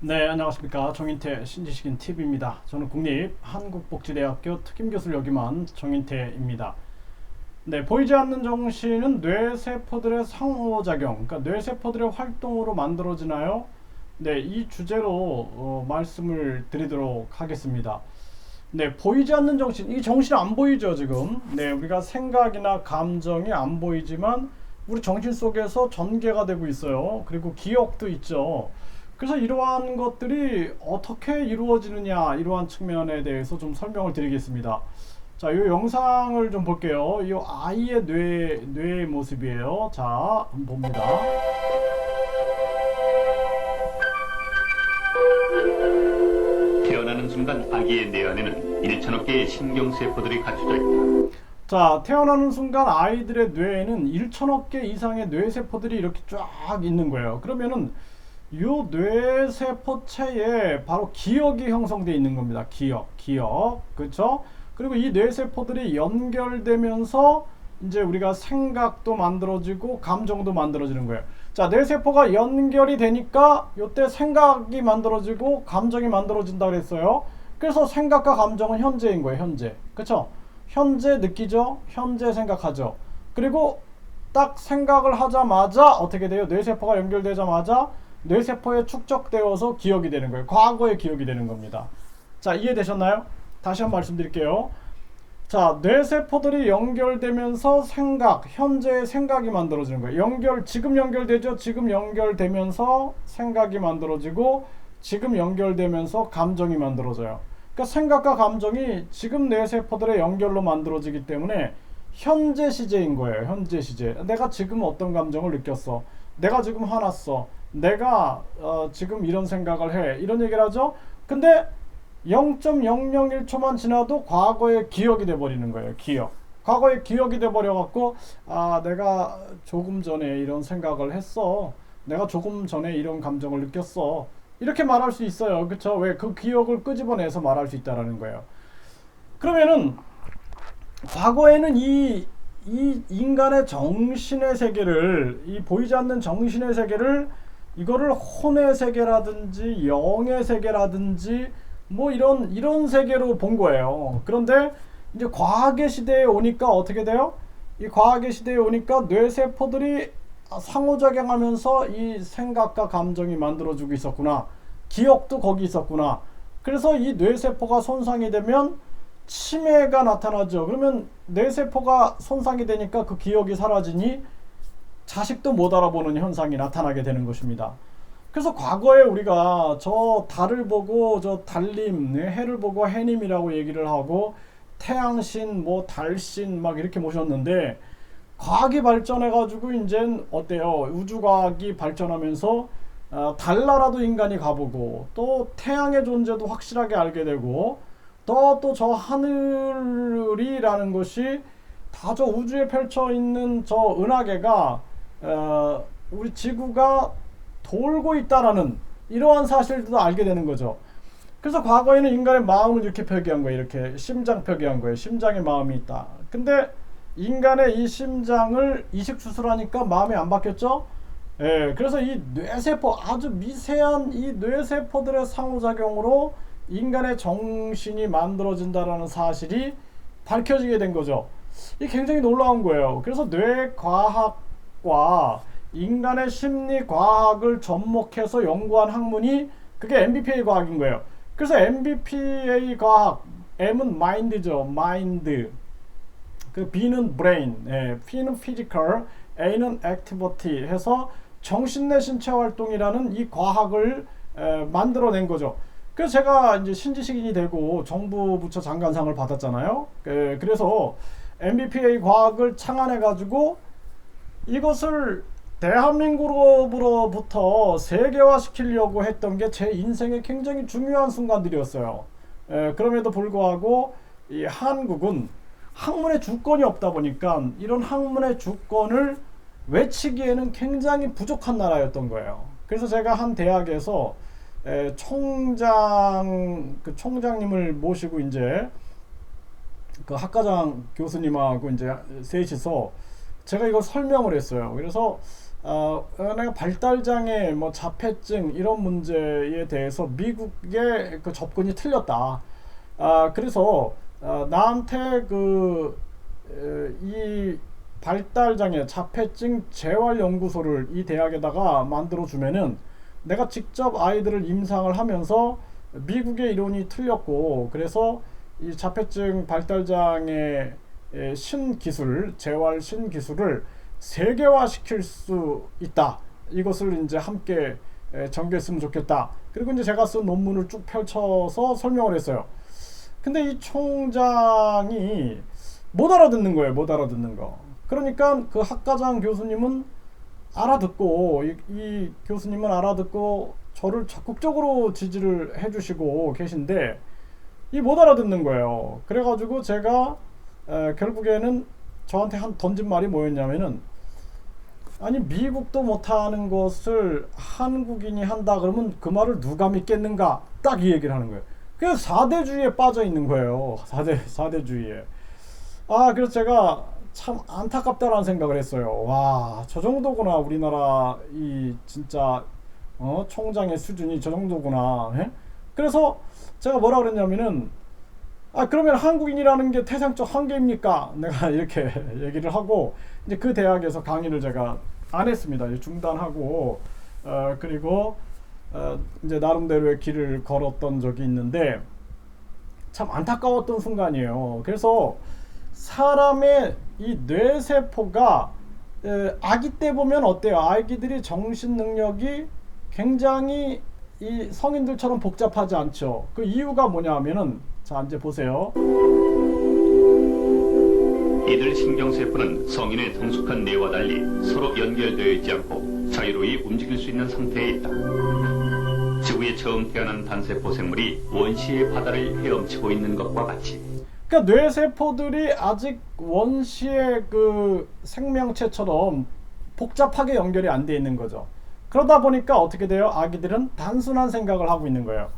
네, 안녕하십니까. 정인태 신지식인 TV입니다. 저는 국립 한국복지대학교 특임교수를 역임한 정인태입니다. 네, 보이지 않는 정신은 뇌세포들의 상호작용, 그러니까 뇌세포들의 활동으로 만들어지나요? 네, 이 주제로 어, 말씀을 드리도록 하겠습니다. 네, 보이지 않는 정신, 이 정신 안 보이죠, 지금? 네, 우리가 생각이나 감정이 안 보이지만 우리 정신 속에서 전개가 되고 있어요. 그리고 기억도 있죠. 그래서 이러한 것들이 어떻게 이루어지느냐 이러한 측면에 대해서 좀 설명을 드리겠습니다. 자, 이 영상을 좀 볼게요. 이 아이의 뇌 뇌의 모습이에요. 자, 한번 봅니다. 태어나는 순간 아기의 뇌 안에는 1천억 개의 신경세포들이 갖춰져 있다. 자, 태어나는 순간 아이들의 뇌에는 1천억 개 이상의 뇌세포들이 이렇게 쫙 있는 거예요. 그러면은 요 뇌세포체에 바로 기억이 형성되어 있는 겁니다. 기억, 기억. 그렇죠? 그리고 이 뇌세포들이 연결되면서 이제 우리가 생각도 만들어지고 감정도 만들어지는 거예요. 자, 뇌세포가 연결이 되니까 요때 생각이 만들어지고 감정이 만들어진다 그랬어요. 그래서 생각과 감정은 현재인 거예요, 현재. 그렇죠? 현재 느끼죠? 현재 생각하죠. 그리고 딱 생각을 하자마자 어떻게 돼요? 뇌세포가 연결되자마자 뇌세포에 축적되어서 기억이 되는 거예요. 과거의 기억이 되는 겁니다. 자, 이해되셨나요? 다시 한 번 말씀드릴게요. 자, 뇌세포들이 연결되면서 생각, 현재의 생각이 만들어지는 거예요. 연결, 지금 연결되죠? 지금 연결되면서 생각이 만들어지고, 지금 연결되면서 감정이 만들어져요. 그러니까 생각과 감정이 지금 뇌세포들의 연결로 만들어지기 때문에 현재 시제인 거예요. 현재 시제. 내가 지금 어떤 감정을 느꼈어. 내가 지금 화났어. 내가 어, 지금 이런 생각을 해. 이런 얘기를 하죠. 근데 0.001초만 지나도 과거의 기억이 돼 버리는 거예요. 기억. 과거의 기억이 돼 버려 갖고 아, 내가 조금 전에 이런 생각을 했어. 내가 조금 전에 이런 감정을 느꼈어. 이렇게 말할 수 있어요. 그렇죠? 왜 그 기억을 끄집어내서 말할 수 있다라는 거예요. 그러면은 과거에는 이, 이 인간의 정신의 세계를 이 보이지 않는 정신의 세계를 이거를 혼의 세계라든지 영의 세계라든지 뭐 이런 이런 세계로 본 거예요. 그런데 이제 과학의 시대에 오니까 어떻게 돼요? 이 과학의 시대에 오니까 뇌세포들이 상호작용하면서 이 생각과 감정이 만들어지고 있었구나. 기억도 거기 있었구나. 그래서 이 뇌세포가 손상이 되면 치매가 나타나죠. 그러면 뇌세포가 손상이 되니까 그 기억이 사라지니 자식도 못 알아보는 현상이 나타나게 되는 것입니다. 그래서 과거에 우리가 저 달을 보고 저 달님, 네, 해를 보고 해님이라고 얘기를 하고 태양신, 뭐 달신 막 이렇게 모셨는데 과학이 발전해가지고 이젠 어때요? 우주과학이 발전하면서 어, 달나라도 인간이 가보고 또 태양의 존재도 확실하게 알게 되고 또 또 저 하늘이라는 것이 다 저 우주에 펼쳐 있는 저 은하계가 어, 우리 지구가 돌고 있다라는 이러한 사실도 알게 되는 거죠. 그래서 과거에는 인간의 마음을 이렇게 표기한 거예요. 이렇게 심장 표기한 거예요. 심장에 마음이 있다. 근데 인간의 이 심장을 이식 수술하니까 마음이 안 바뀌었죠? 예, 그래서 이 뇌세포 아주 미세한 이 뇌세포들의 상호작용으로 인간의 정신이 만들어진다라는 사실이 밝혀지게 된 거죠. 이 굉장히 놀라운 거예요. 그래서 뇌과학 과 인간의 심리 과학을 접목해서 연구한 학문이 그게 MBPA 과학인 거예요. 그래서 MBPA 과학 M은 mind죠, mind. 그 B는 brain, 예, P는 physical, A는 activity 해서 정신 내 신체 활동이라는 이 과학을 에, 만들어낸 거죠. 그래서 제가 이제 신지식인이 되고 정부 부처 장관상을 받았잖아요. 에, 그래서 MBPA 과학을 창안해 가지고 이것을 대한민국으로부터 세계화 시키려고 했던 게 제 인생의 굉장히 중요한 순간들이었어요. 에, 그럼에도 불구하고 이 한국은 학문의 주권이 없다 보니까 이런 학문의 주권을 외치기에는 굉장히 부족한 나라였던 거예요. 그래서 제가 한 대학에서 에, 총장 그 총장님을 모시고 이제 그 학과장 교수님하고 이제 셋이서 제가 이걸 설명을 했어요. 그래서 어, 내가 발달장애, 뭐 자폐증 이런 문제에 대해서 미국의 그 접근이 틀렸다. 아 그래서 어, 나한테 그이 발달장애, 자폐증 재활연구소를 이 대학에다가 만들어 주면은 내가 직접 아이들을 임상을 하면서 미국의 이론이 틀렸고 그래서 이 자폐증 발달장애 신기술, 재활 신기술을 세계화시킬 수 있다. 이것을 이제 함께 에, 전개했으면 좋겠다. 그리고 이제 제가 쓴 논문을 쭉 펼쳐서 설명을 했어요. 근데 이 총장이 못 알아듣는 거예요. 못 알아듣는 거. 그러니까 그 학과장 교수님은 알아듣고 이, 이 교수님은 알아듣고 저를 적극적으로 지지를 해주시고 계신데 이 못 알아듣는 거예요. 그래가지고 제가 에, 결국에는 저한테 한 던진 말이 뭐였냐면은 아니 미국도 못하는 것을 한국인이 한다 그러면 그 말을 누가 믿겠는가 딱 이 얘기를 하는 거예요. 그래서 사대주의에 빠져 있는 거예요. 사대 사대주의에. 아 그래서 제가 참 안타깝다라는 생각을 했어요. 와 저 정도구나 우리나라 이 진짜 어 총장의 수준이 저 정도구나. 예? 그래서 제가 뭐라 그랬냐면은 아 그러면 한국인이라는 게 태생적 한계입니까? 내가 이렇게 얘기를 하고 이제 그 대학에서 강의를 제가 안 했습니다. 중단하고 어 그리고 어 이제 나름대로의 길을 걸었던 적이 있는데 참 안타까웠던 순간이에요. 그래서 사람의 이 뇌세포가 에, 아기 때 보면 어때요? 아기들이 정신 능력이 굉장히 이 성인들처럼 복잡하지 않죠. 그 이유가 뭐냐면은 자 이제 보세요. 이들 신경세포는 성인의 성숙한 뇌와 달리 서로 연결되어 있지 않고 자유로이 움직일 수 있는 상태에 있다. 지구에 처음 태어난 단세포 생물이 원시의 바다를 헤엄치고 있는 것과 같이 그러니까 뇌세포들이 아직 원시의 그 생명체처럼 복잡하게 연결이 안 돼 있는 거죠. 그러다 보니까 어떻게 돼요? 아기들은 단순한 생각을 하고 있는 거예요.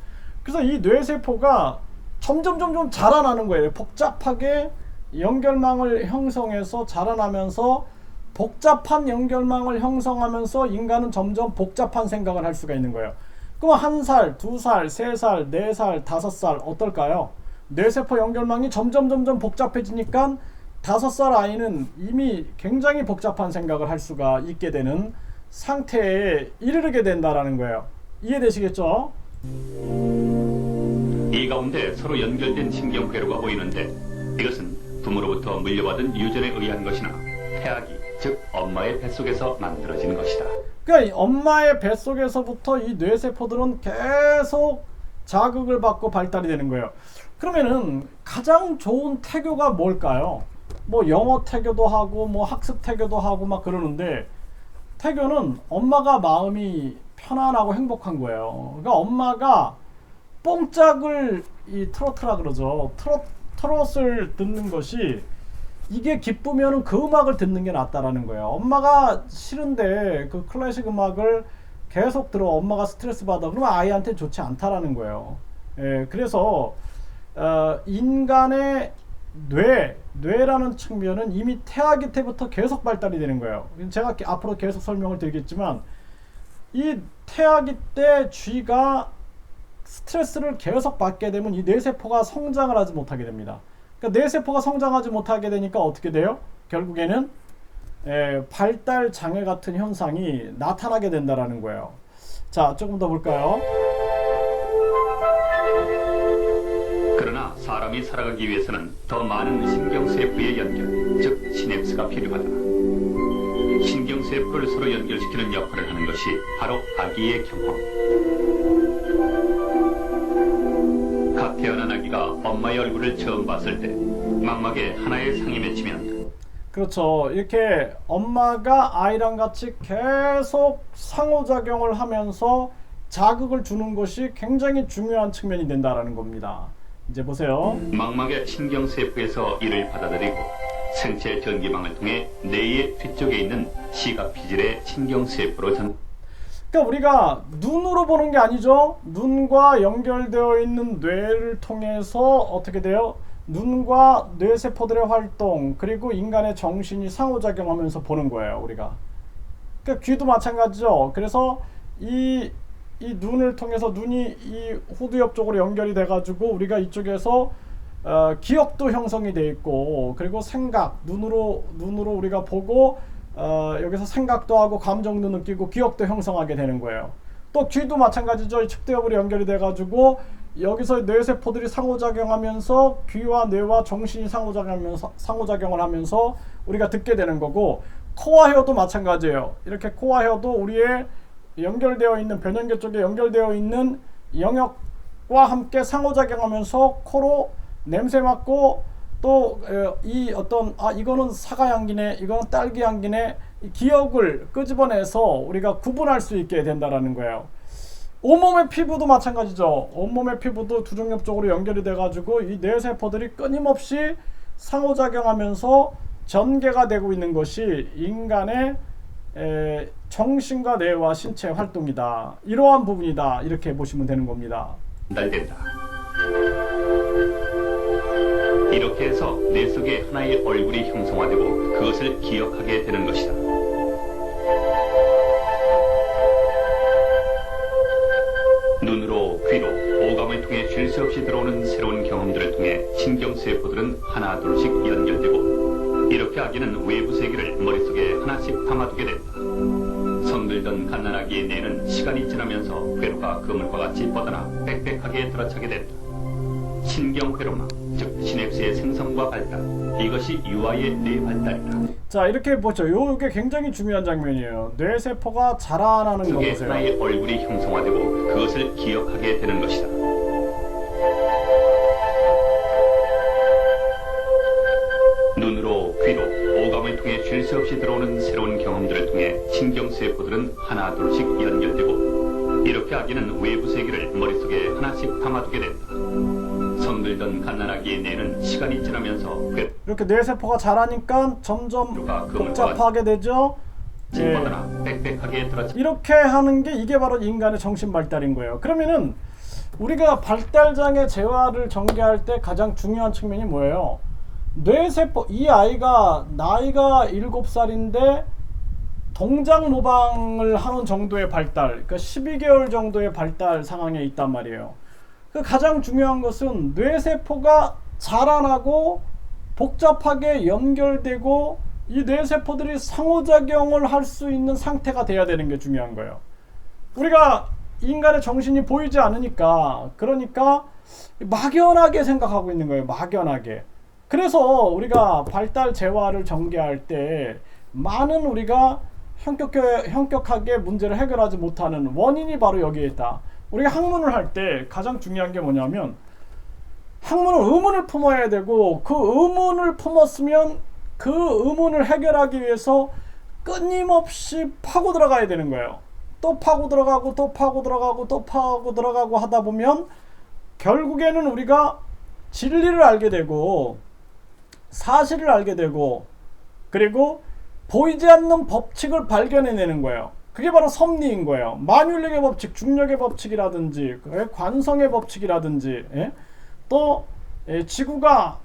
그래서 이 뇌세포가 점점 점점 자라나는 거예요. 복잡하게 연결망을 형성해서 자라나면서 복잡한 연결망을 형성하면서 인간은 점점 복잡한 생각을 할 수가 있는 거예요. 그럼 한 살, 두 살, 세 살, 네 살, 다섯 살 어떨까요? 뇌세포 연결망이 점점 점점 복잡해지니까 다섯 살 아이는 이미 굉장히 복잡한 생각을 할 수가 있게 되는 상태에 이르게 된다라는 거예요. 이해되시겠죠? 이 가운데 서로 연결된 신경회로가 보이는데 이것은 부모로부터 물려받은 유전에 의한 것이나 태아기 즉 엄마의 뱃속에서 만들어진 것이다. 그러니까 이 엄마의 뱃속에서부터 이 뇌세포들은 계속 자극을 받고 발달이 되는 거예요. 그러면은 가장 좋은 태교가 뭘까요? 뭐 영어 태교도 하고 뭐 학습 태교도 하고 막 그러는데 태교는 엄마가 마음이 편안하고 행복한 거예요. 그러니까 엄마가 뽕짝을 이 트로트라 그러죠. 트롯 트롯을 듣는 것이 이게 기쁘면은 그 음악을 듣는 게 낫다라는 거예요. 엄마가 싫은데 그 클래식 음악을 계속 들어 엄마가 스트레스 받아 그러면 아이한테 좋지 않다라는 거예요. 예, 그래서 어, 인간의 뇌, 뇌라는 측면은 이미 태아기 때부터 계속 발달이 되는 거예요. 제가 게- 앞으로 계속 설명을 드리겠지만 이 태아기 때 쥐가 스트레스를 계속 받게 되면 이 뇌세포가 성장을 하지 못하게 됩니다. 그러니까 뇌세포가 성장하지 못하게 되니까 어떻게 돼요? 결국에는 에, 발달 장애 같은 현상이 나타나게 된다라는 거예요. 자, 조금 더 볼까요? 그러나 사람이 살아가기 위해서는 더 많은 신경세포의 연결, 즉 시냅스가 필요하다. 신경세포를 서로 연결시키는 역할을 하는 것이 바로 아기의 경험. 갓 태어난 아기가 엄마의 얼굴을 처음 봤을 때 망막에 하나의 상이 맺히면 그렇죠. 이렇게 엄마가 아이랑 같이 계속 상호작용을 하면서 자극을 주는 것이 굉장히 중요한 측면이 된다라는 겁니다. 이제 보세요. 망막의 신경세포에서 이를 받아들이고 생체 전기망을 통해 뇌의 뒤쪽에 있는 시각 피질의 신경세포로 전 그러니까 우리가 눈으로 보는 게 아니죠. 눈과 연결되어 있는 뇌를 통해서 어떻게 돼요? 눈과 뇌세포들의 활동 그리고 인간의 정신이 상호작용하면서 보는 거예요. 우리가 그러니까 귀도 마찬가지죠. 그래서 이, 이 눈을 통해서 눈이 이 후두 옆 쪽으로 연결이 돼가지고 우리가 이쪽에서 어, 기억도 형성이 돼 있고 그리고 생각 눈으로 눈으로 우리가 보고 어, 여기서 생각도 하고 감정도 느끼고 기억도 형성하게 되는 거예요. 또 귀도 마찬가지죠. 이 측대엽으로 연결이 돼가지고 여기서 뇌세포들이 상호작용하면서 귀와 뇌와 정신이 상호작용하면서 상호작용을 하면서 우리가 듣게 되는 거고 코와 혀도 마찬가지예요. 이렇게 코와 혀도 우리의 연결되어 있는 변연계 쪽에 연결되어 있는 영역과 함께 상호작용하면서 코로 냄새 맡고 또 이 어떤 아 이거는 사과 향기네 이거는 딸기 향기네 이 기억을 끄집어내서 우리가 구분할 수 있게 된다라는 거예요. 온몸의 피부도 마찬가지죠. 온몸의 피부도 두종엽 쪽으로 연결이 돼가지고 이 뇌세포들이 끊임없이 상호작용하면서 전개가 되고 있는 것이 인간의 에, 정신과 뇌와 신체 활동이다. 이러한 부분이다. 이렇게 보시면 되는 겁니다. 전달된다. 이렇게 해서 뇌 속에 하나의 얼굴이 형성화되고 그것을 기억하게 되는 것이다. 눈으로, 귀로, 오감을 통해 쉴 새 없이 들어오는 새로운 경험들을 통해 신경세포들은 하나 둘씩 연결되고 이렇게 아기는 외부 세계를 머릿속에 하나씩 담아두게 된다. 성들던 갓난아기의 뇌는 시간이 지나면서 회로가 그물과 같이 뻗어나 빽빽하게 들어차게 된다. 신경회로망, 즉 시냅스의 생성과 발달, 이것이 유아의 뇌 발달이다. 자 이렇게 보죠. 요게 굉장히 중요한 장면이에요. 뇌 세포가 자라나는 거 그게 보세요. 하나의 얼굴이 형성화되고 그것을 기억하게 되는 것이다. 눈으로, 귀로, 오감을 통해 쉴 새 없이 들어오는 새로운 경험들을 통해 신경세포들은 하나 둘씩 연결되고 이렇게 아기는 외부 세계를 머릿속에 하나씩 담아두게 된다. 성들던 갓난아기의 뇌는 시간이 지나면서 회 이렇게 뇌세포가 자라니까 점점 복잡하게 되죠. 예. 뻗어나 빽빽하게 들어차 이렇게 하는 게 이게 바로 인간의 정신 발달인 거예요. 그러면은 우리가 발달장애 재활을 전개할 때 가장 중요한 측면이 뭐예요? 뇌세포 이 아이가 나이가 7살인데 동작 모방을 하는 정도의 발달, 그러니까 12개월 정도의 발달 상황에 있단 말이에요. 그 가장 중요한 것은 뇌세포가 자라나고 복잡하게 연결되고 이 뇌세포들이 상호작용을 할 수 있는 상태가 돼야 되는 게 중요한 거예요. 우리가 인간의 정신이 보이지 않으니까 그러니까 막연하게 생각하고 있는 거예요. 막연하게. 그래서 우리가 발달 재활을 전개할 때 많은 우리가 현격하, 현격하게 문제를 해결하지 못하는 원인이 바로 여기에 있다. 우리가 학문을 할 때 가장 중요한 게 뭐냐면 학문은 의문을 품어야 되고 그 의문을 품었으면 그 의문을 해결하기 위해서 끊임없이 파고 들어가야 되는 거예요. 또 파고 들어가고 또 파고 들어가고 또 파고 들어가고 하다 보면 결국에는 우리가 진리를 알게 되고 사실을 알게 되고 그리고 보이지 않는 법칙을 발견해내는 거예요. 그게 바로 섭리인 거예요. 만율력의 법칙, 중력의 법칙이라든지 예, 관성의 법칙이라든지 예? 또 예, 지구가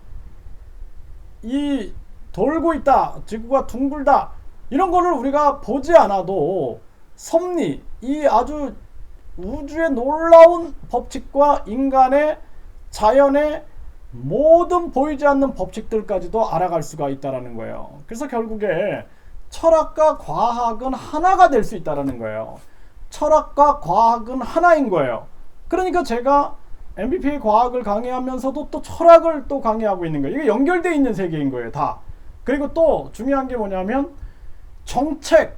이 돌고 있다, 지구가 둥글다 이런 거를 우리가 보지 않아도 섭리, 이 아주 우주의 놀라운 법칙과 인간의 자연의 모든 보이지 않는 법칙들까지도 알아갈 수가 있다라는 거예요. 그래서 결국에 철학과 과학은 하나가 될 수 있다라는 거예요. 철학과 과학은 하나인 거예요. 그러니까 제가 MBPA 과학을 강의하면서도 또 철학을 또 강의하고 있는 거예요. 이게 연결되어 있는 세계인 거예요, 다. 그리고 또 중요한 게 뭐냐면 정책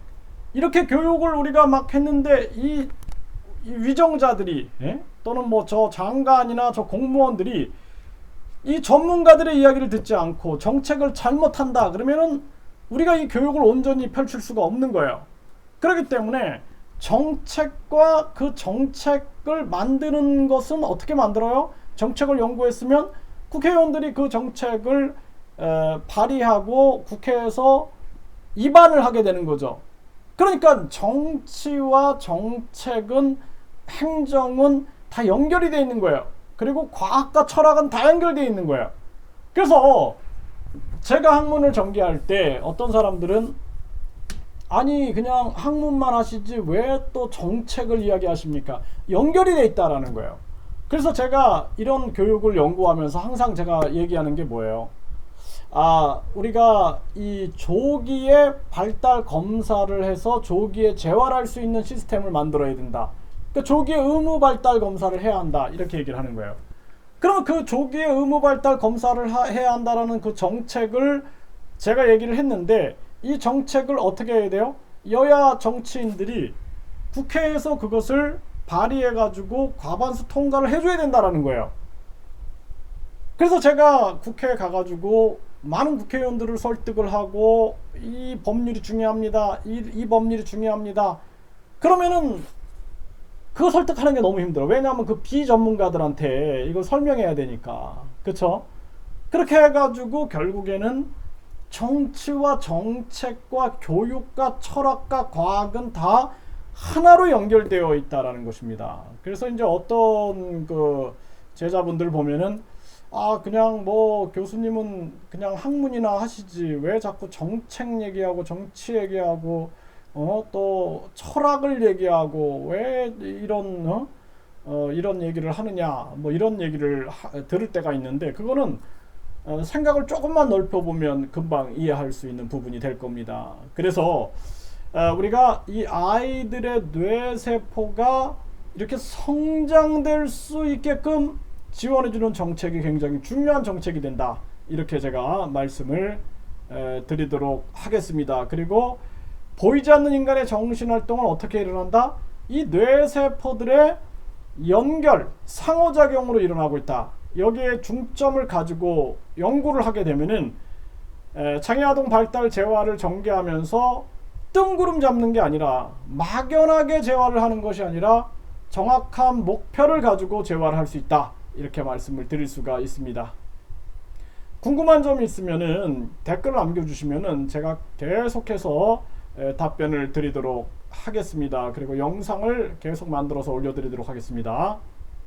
이렇게 교육을 우리가 막 했는데 이, 이 위정자들이 예? 또는 뭐 저 장관이나 저 공무원들이 이 전문가들의 이야기를 듣지 않고 정책을 잘못한다 그러면은 우리가 이 교육을 온전히 펼칠 수가 없는 거예요. 그렇기 때문에 정책과 그 정책을 만드는 것은 어떻게 만들어요? 정책을 연구했으면 국회의원들이 그 정책을 에, 발의하고 국회에서 입안을 하게 되는 거죠. 그러니까 정치와 정책은 행정은 다 연결이 돼 있는 거예요. 그리고 과학과 철학은 다 연결되어 있는 거예요. 그래서 제가 학문을 전개할 때 어떤 사람들은 아니 그냥 학문만 하시지 왜 또 정책을 이야기하십니까? 연결이 돼 있다라는 거예요. 그래서 제가 이런 교육을 연구하면서 항상 제가 얘기하는 게 뭐예요? 아, 우리가 이 조기에 발달 검사를 해서 조기에 재활할 수 있는 시스템을 만들어야 된다. 그러니까 조기에 의무 발달 검사를 해야 한다. 이렇게 얘기를 하는 거예요. 그러면 그 조기에 의무 발달 검사를 하- 해야 한다라는 그 정책을 제가 얘기를 했는데 이 정책을 어떻게 해야 돼요? 여야 정치인들이 국회에서 그것을 발의해 가지고 과반수 통과를 해줘야 된다라는 거예요. 그래서 제가 국회에 가가지고 많은 국회의원들을 설득을 하고 이 법률이 중요합니다. 이, 이 법률이 중요합니다. 그러면은 그거 설득하는 게 너무 힘들어. 왜냐하면 그 비전문가들한테 이걸 설명해야 되니까. 그쵸? 그렇게 해가지고 결국에는 정치와 정책과 교육과 철학과 과학은 다 하나로 연결되어 있다라는 것입니다. 그래서 이제 어떤 그 제자분들 보면은 아 그냥 뭐 교수님은 그냥 학문이나 하시지 왜 자꾸 정책 얘기하고 정치 얘기하고 어 또 철학을 얘기하고 왜 이런 어? 어 이런 얘기를 하느냐 뭐 이런 얘기를 하- 들을 때가 있는데 그거는 어, 생각을 조금만 넓혀 보면 금방 이해할 수 있는 부분이 될 겁니다. 그래서 어, 우리가 이 아이들의 뇌세포가 이렇게 성장될 수 있게끔 지원해주는 정책이 굉장히 중요한 정책이 된다. 이렇게 제가 말씀을 에, 드리도록 하겠습니다. 그리고 보이지 않는 인간의 정신 활동은 어떻게 일어난다? 이 뇌세포들의 연결, 상호작용으로 일어나고 있다. 여기에 중점을 가지고 연구를 하게 되면은 에, 장애아동 발달 재활을 전개하면서 뜬구름 잡는 게 아니라 막연하게 재활을 하는 것이 아니라 정확한 목표를 가지고 재활을 할 수 있다. 이렇게 말씀을 드릴 수가 있습니다. 궁금한 점이 있으면은 댓글 남겨주시면은 제가 계속해서 에, 답변을 드리도록 하겠습니다. 그리고 영상을 계속 만들어서 올려드리도록 하겠습니다.